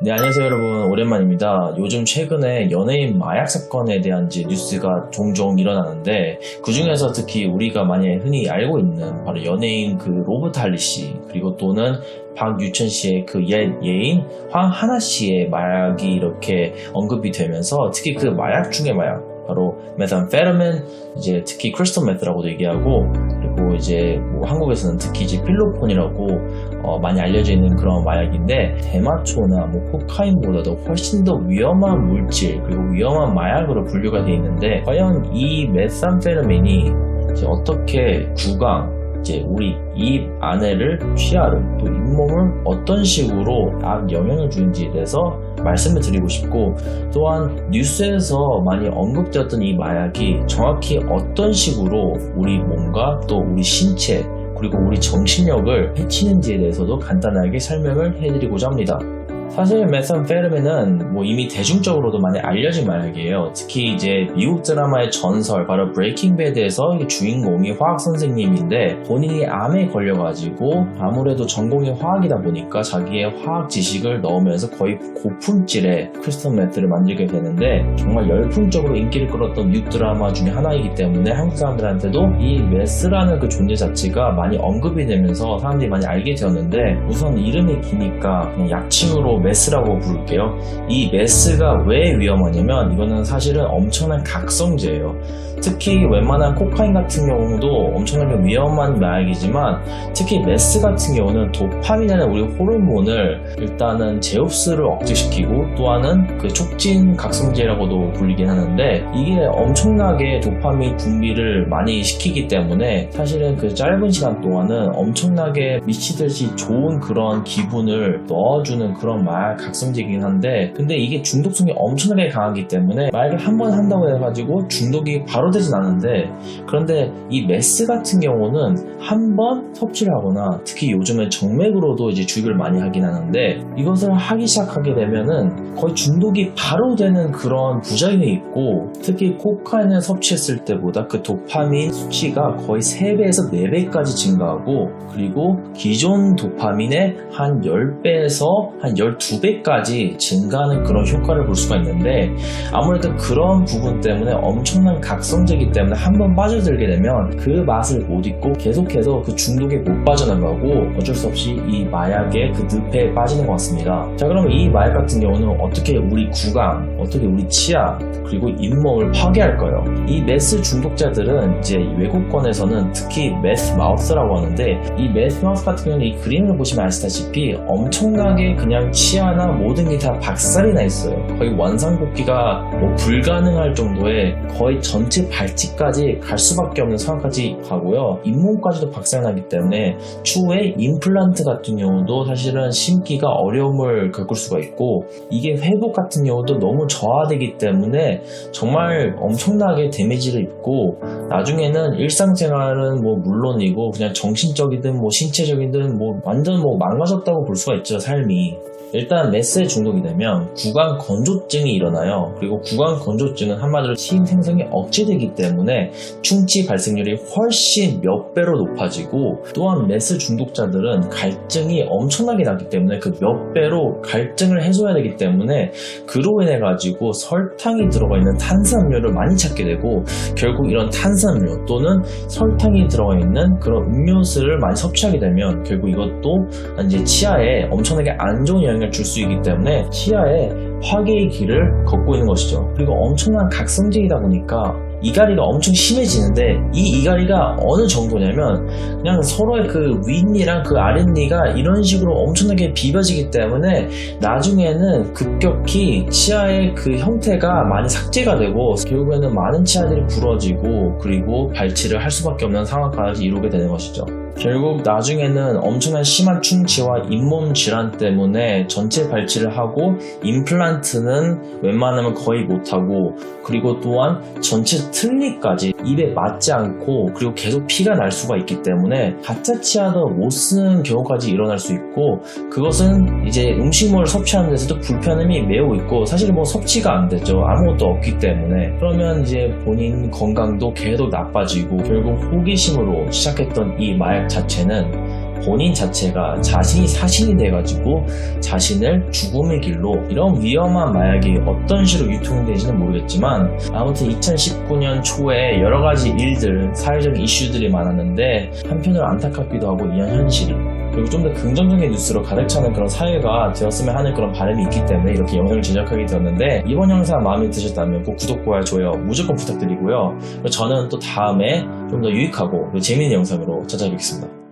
네, 안녕하세요, 여러분. 오랜만입니다. 요즘 최근에 연예인 마약 사건에 대한 이제 뉴스가 종종 일어나는데, 그 중에서 특히 우리가 많이 흔히 알고 있는 바로 연예인 그 로버트 할리 씨, 그리고 또는 박유천 씨의 그 옛 예인 황하나 씨의 마약이 이렇게 언급이 되면서, 특히 그 마약 중에 마약, 바로 메탄페르민, 이제 특히 크리스탈 메트라고도 얘기하고, 그리고 이제 뭐 한국에서는 특히 이제 필로폰이라고 어, 많이 알려져 있는 그런 마약인데 대마초나 뭐 코카인보다도 훨씬 더 위험한 물질 그리고 위험한 마약으로 분류가 되어 있는데 과연 이 메산페르민이 어떻게 구강 이제 우리 입 안에를 취하를 또 잇몸을 어떤 식으로 악 영향을 주는지에 대해서 말씀을 드리고 싶고 또한 뉴스에서 많이 언급되었던 이 마약이 정확히 어떤 식으로 우리 몸과 또 우리 신체 그리고 우리 정신력을 해치는지에 대해서도 간단하게 설명을 해드리고자 합니다. 사실 메산페르민은 뭐 이미 대중적으로도 많이 알려진 마약이에요. 특히 이제 미국 드라마의 전설 바로 브레이킹 배드에서 주인공이 화학 선생님인데 본인이 암에 걸려가지고 아무래도 전공이 화학이다 보니까 자기의 화학 지식을 넣으면서 거의 고품질의 크리스탈 메트를 만들게 되는데 정말 열풍적으로 인기를 끌었던 미국 드라마 중에 하나이기 때문에 한국 사람들한테도 이 메스라는 그 존재 자체가 많이 언급이 되면서 사람들이 많이 알게 되었는데 우선 이름이 기니까 그냥 약칭으로 메스라고 부를게요. 이 메스가 왜 위험하냐면 이거는 사실은 엄청난 각성제예요. 특히 웬만한 코카인 같은 경우도 엄청나게 위험한 마약이지만 특히 메스 같은 경우는 도파민이라는 우리 호르몬을 일단은 제우스를 억제시키고 또 하는 그 촉진 각성제라고도 불리긴 하는데 이게 엄청나게 도파민 분비를 많이 시키기 때문에 사실은 그 짧은 시간 동안은 엄청나게 미치듯이 좋은 그런 기분을 넣어주는 그런 마약 각성제이긴 한데 근데 이게 중독성이 엄청나게 강하기 때문에 마약을 한 번 한다고 해가지고 중독이 바로 되진 않은데 그런데 이 메스 같은 경우는 한 번 섭취를 하거나 특히 요즘은 정맥으로도 이제 주입을 많이 하긴 하는데 이것을 하기 시작하게 되면은 거의 중독이 바로 되는 그런 부작용이 있고 특히 코카인을 섭취했을 때보다 그 도파민 수치가 거의 3배에서 4배까지 증가하고 그리고 기존 도파민의 한 10배에서 한 12배까지 증가하는 그런 효과를 볼 수가 있는데 아무래도 그런 부분 때문에 엄청난 각성제이기 때문에 한 번 빠져들게 되면 그 맛을 못 잊고 계속해서 그 중독에 못 빠져나가고 어쩔 수 없이 이 마약의 그 늪에 빠지는 것 같습니다. 자 그러면 이 마약 같은 경우는 어떻게 우리 구강, 어떻게 우리 치아 그리고 잇몸을 파괴할까요? 이 메스 중독자들은 이제 외국권에서는 특히 메스 마우스라고 하는데 이 메스 마우스 같은 경우는 이 그림을 보시면 아시다시피 엄청나게 그냥 치아나 모든 게 다 박살이 나 있어요. 거의 원상복귀가 뭐 불가능할 정도의 거의 전체 발치까지 갈 수밖에 없는 상황까지 가고요. 잇몸까지도 박살나기 때문에 추후에 임플란트 같은 경우도 사실은 심기가 어려움을 겪을 수가 있고 이게 회복 같은 경우도 너무 저하되기 때문에 정말 엄청나게 데미지를 입고 나중에는 일상생활은 뭐 물론이고 그냥 정신적이든 뭐 신체적이든 뭐 완전 뭐 망가졌다고 볼 수가 있죠 삶이 일단 메스에 중독이 되면 구강 건조증이 일어나요. 그리고 구강 건조증은 한마디로 침 생성이 억제되기 때문에 충치 발생률이 훨씬 몇 배로 높아지고 또한 메스 중독자들은 갈증이 엄청나게 나기 때문에 그 몇 배로 갈증을 해소해야 되기 때문에 그로 인해 가지고 설탕이 들어가 있는 탄산음료를 많이 찾게 되고 결국 이런 탄산음료 또는 설탕이 들어가 있는 그런 음료수를 많이 섭취하게 되면 결국 이것도 이제 치아에 엄청나게 안 좋은 영향을 줄 수 있기 때문에 치아에 화개의 길을 걷고 있는 것이죠. 그리고 엄청난 각성제이다 보니까 이갈이가 엄청 심해지는데 이 이갈이가 어느 정도냐면 그냥 서로의 그 윗니랑 그 아랫니가 이런 식으로 엄청나게 비벼지기 때문에 나중에는 급격히 치아의 그 형태가 많이 삭제가 되고 결국에는 많은 치아들이 부러지고 그리고 발치를 할 수밖에 없는 상황까지 이루게 되는 것이죠. 결국 나중에는 엄청난 심한 충치와 잇몸 질환 때문에 전체 발치를 하고 임플란트 는 웬만하면 거의 못하고 그리고 또한 전체 틀니까지 입에 맞지 않고 그리고 계속 피가 날 수가 있기 때문에 가짜 치아도 못 쓰는 경우까지 일어날 수 있고 그것은 이제 음식물을 섭취하는 데서도 불편함이 매우 있고 사실 뭐 섭취가 안 되죠. 아무것도 없기 때문에. 그러면 이제 본인 건강도 계속 나빠지고 결국 호기심으로 시작했던 이 마약 자체는 본인 자체가 자신이 사신이 돼가지고 자신을 죽음의 길로 이런 위험한 마약이 어떤 식으로 유통되는지는 모르겠지만 아무튼 2019년 초에 여러 가지 일들, 사회적인 이슈들이 많았는데 한편으로 안타깝기도 하고 이런 현실 그리고 좀 더 긍정적인 뉴스로 가득 차는 그런 사회가 되었으면 하는 그런 바람이 있기 때문에 이렇게 영상을 제작하게 되었는데 이번 영상 마음에 드셨다면 꼭 구독과 좋아요 무조건 부탁드리고요. 저는 또 다음에 좀 더 유익하고 재미있는 영상으로 찾아뵙겠습니다.